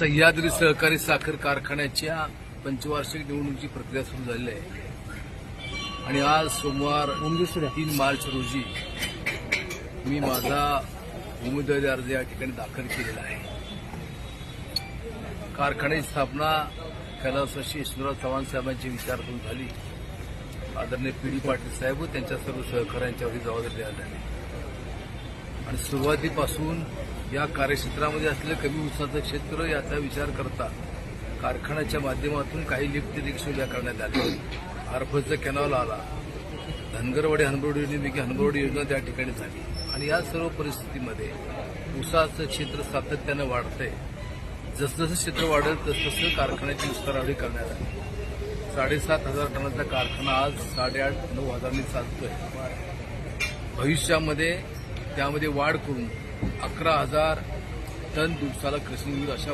सह्याद्री सहकारी साखर कारखान्याच्या पंचवार्षिक निवडणुकीची प्रक्रिया सुरू झालेली आहे. आणि आज सोमवार तीन मार्च रोजी मी माझा उमेदवारी अर्ज या ठिकाणी दाखल केलेला आहे. कारखान्याची स्थापना कैलासवासी यशवंतराव चव्हाण साहेबांची विचारातून झाली. आदरणीय पी डी पाटील साहेब त्यांच्या सर्व सहकाऱ्यांच्यावर ही जबाबदारी देण्यात आली. आणि सुरुवातीपासून या कार्यक्षेत्रामध्ये असलेलं कमी उसाचं क्षेत्र याचा विचार करता कारखान्याच्या माध्यमातून काही लिफ्ट रिक्षा उद्या करण्यात आल्या आरफचा कॅनॉल आला. धनगरवाडी हनबरोडी योजनेपैकी हनबरोडी योजना त्या ठिकाणी झाली. आणि या सर्व परिस्थितीमध्ये उसाचं क्षेत्र सातत्यानं वाढतंय. जसजसं क्षेत्र वाढेल तसतसं कारखान्याची विस्तारावधी करण्यात आली. साडेसात हजार टनाचा कारखाना आज साडेआठ नऊ हजारांनी चालतोय. भविष्यामध्ये त्यामध्ये वाढ करून अकरा हजार टन दिवसाला कृषी होईल अशा